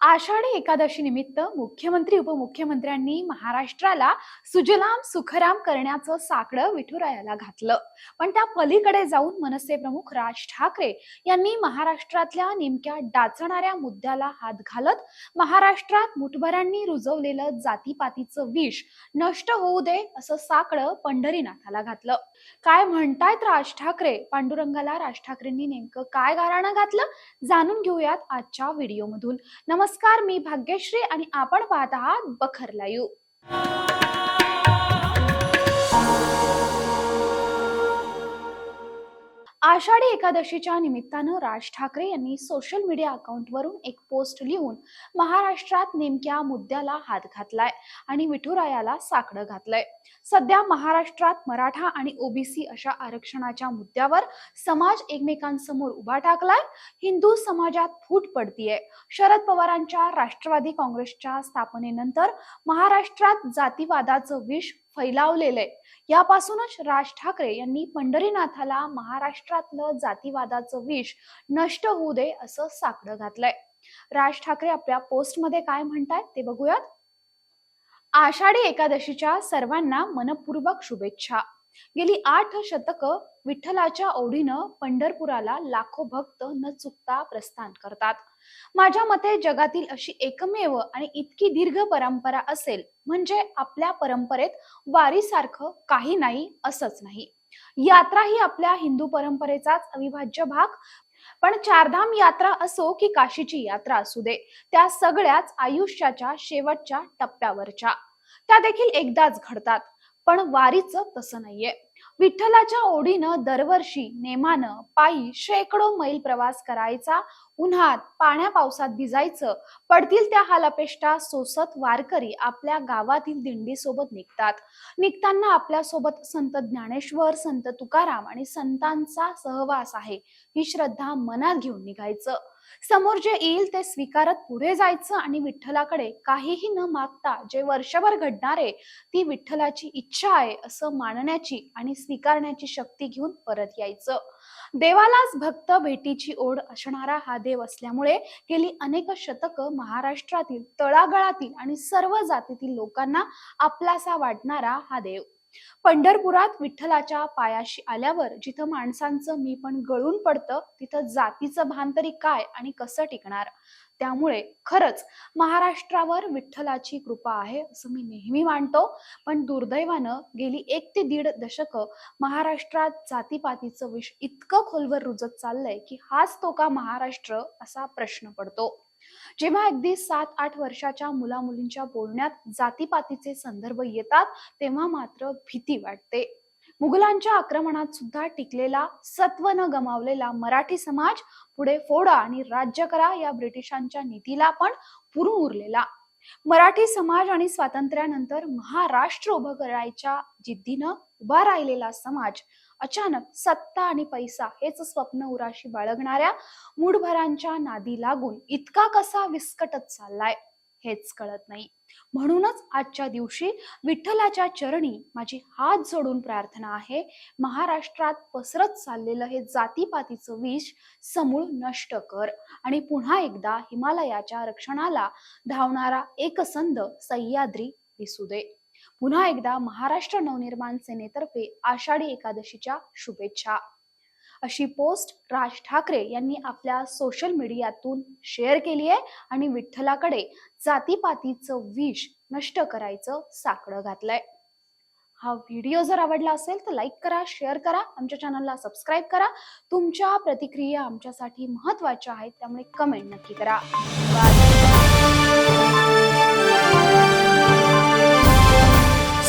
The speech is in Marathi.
आषाढी एकादशी निमित्त मुख्यमंत्री उपमुख्यमंत्र्यांनी महाराष्ट्राला सुजलाम सुखराम करण्याचं साकडं विठुरायाला घातलं. पण त्या पलीकडे जाऊन मनसे प्रमुख राज ठाकरे यांनी महाराष्ट्रातल्या नेमक्या डाचणाऱ्या मुद्द्याला हात घालत महाराष्ट्रात मुठभरांनी रुजवलेलं जातीपातीचं विष नष्ट होऊ दे असं साकडं पंढरीनाथाला घातलं. काय म्हणतायत राज ठाकरे? पांडुरंगाला राज ठाकरेंनी नेमकं काय गाराणं घातलं? जाणून घेऊयात आजच्या व्हिडिओमधून. नमस्कार. मी भाग्यश्री आणि आपण पाहत आहात बखर आषाढी एकादशीच्या निमित्तानं राज ठाकरे यांनी सोशल मीडिया अकाउंटवरून एक पोस्ट लिहून महाराष्ट्रात नेमक्या मुद्द्याला हात घातलाय आणि विठुरायाला साकडं घातलंय. सध्या महाराष्ट्रात मराठा आणि ओबीसी अशा आरक्षणाच्या मुद्द्यावर समाज एकमेकांसमोर उभा टाकलाय. हिंदू समाजात फूट पडतीये. शरद पवारांच्या राष्ट्रवादी काँग्रेसच्या स्थापनेनंतर महाराष्ट्रात जातीवादाचं विष फैलावलेलं आहे यापासूनच राज ठाकरे यांनी पंढरीनाथाला महाराष्ट्रातलं जातीवादाचं विष नष्ट होऊ दे असं साकडं घातलंय. राज ठाकरे आपल्या पोस्टमध्ये काय म्हणतायत ते बघूयात. आषाढी एकादशीच्या सर्वांना मनपूर्वक शुभेच्छा. गेली आठ शतक विठ्ठलाच्या ओढीनं पंढरपुराला लाखो भक्त न चुकता प्रस्थान करतात. माझ्या मते जगातील अशी एकमेव आणि इतकी दीर्घ परंपरा असेल म्हणजे आपल्या परंपरेत वारीसारखं काही नाही असंच नाही. यात्रा ही आपल्या हिंदू परंपरेचाच अविभाज्य भाग. पण चारधाम यात्रा असो की काशीची यात्रा असू दे त्या सगळ्याच आयुष्याच्या शेवटच्या टप्प्यावरच्या. त्या देखील एकदाच घडतात पण वारीचं तसं नाहीये. विठ्ठलाच्या ओढीनं दरवर्षी नेमानं पायी शेकडो मैल प्रवास करायचा. उन्हात पाण्या पावसात भिजायचं. पडतील त्या हालापेष्टा सोसत वारकरी आपल्या गावातील दिंडी सोबत निघतात. निघताना आपल्यासोबत संत ज्ञानेश्वर संत तुकाराम आणि संतांचा सहवास आहे. ही श्रद्धा मनात घेऊन निघायचं. समोर जे येईल ते स्वीकारत पुढे जायचं आणि विठ्ठलाकडे काहीही न मागता जे वर्षभर घडणारे ती विठ्ठलाची इच्छा आहे असं मानण्याची आणि स्वीकारण्याची शक्ती घेऊन परत यायचं. देवालाच भक्त भेटीची ओढ असणारा हा देव असल्यामुळे गेली अनेक शतकं महाराष्ट्रातील तळागाळातील आणि सर्व जातीतील लोकांना आपलासा वाटणारा हा देव. पंढरपुरात विठ्ठलाच्या पायाशी आल्यावर जिथं माणसांचं मी पण गळून पडतं तिथं जातीचं भान तरी काय आणि कसं टिकणार? त्यामुळे खरंच महाराष्ट्रावर विठ्ठलाची कृपा आहे असं मी नेहमी मानतो. पण दुर्दैवानं गेली एक ते दीड दशक महाराष्ट्रात जातीपातीचं विष इतकं खोलवर रुजत चाललंय की हाच तो का महाराष्ट्र? असा प्रश्न पडतो. जेव्हा अगदी सात आठ वर्षाच्या मुला मुलींच्या बोलण्यात जातीपातीचे संदर्भ येतात तेव्हा मात्र भीती वाटते. मुघलांच्या आक्रमणात सुद्धा टिकलेला सत्व न गमावलेला मराठी समाज पुढे फोडा आणि राज्य करा या ब्रिटिशांच्या नीतीला पण पुरून उरलेला मराठी समाज आणि स्वातंत्र्यानंतर महाराष्ट्र उभं करायच्या जिद्दीनं उभा राहिलेला समाज अचानक सत्ता आणि पैसा हेच स्वप्न उराशी बाळगणाऱ्या मूढभरांच्या नादी लागून इतका कसा विस्कटत चाललाय हेच कळत नाही. म्हणूनच आजच्या दिवशी विठ्ठलाच्या चरणी माझी हात जोडून प्रार्थना आहे महाराष्ट्रात पसरत चाललेलं हे जातीपातीचं विष समूळ नष्ट कर आणि पुन्हा एकदा हिमालयाच्या रक्षणाला धावणारा एकसंध सह्याद्री दिसू दे. पुन्हा एकदा महाराष्ट्र नवनिर्माण सेनेतर्फे आषाढी एकादशीच्या शुभेच्छा. अशी पोस्ट राज ठाकरे यांनी आपल्या सोशल मीडियातून शेअर केली आहे आणि विठ्ठलाकडे जातीपातीचं विष नष्ट करायचं साकडं घातलंय. हा व्हिडिओ जर आवडला असेल तर लाईक करा शेअर करा आमच्या चॅनलला सबस्क्राईब करा. तुमच्या प्रतिक्रिया आमच्यासाठी महत्त्वाच्या आहेत त्यामुळे कमेंट नक्की करा.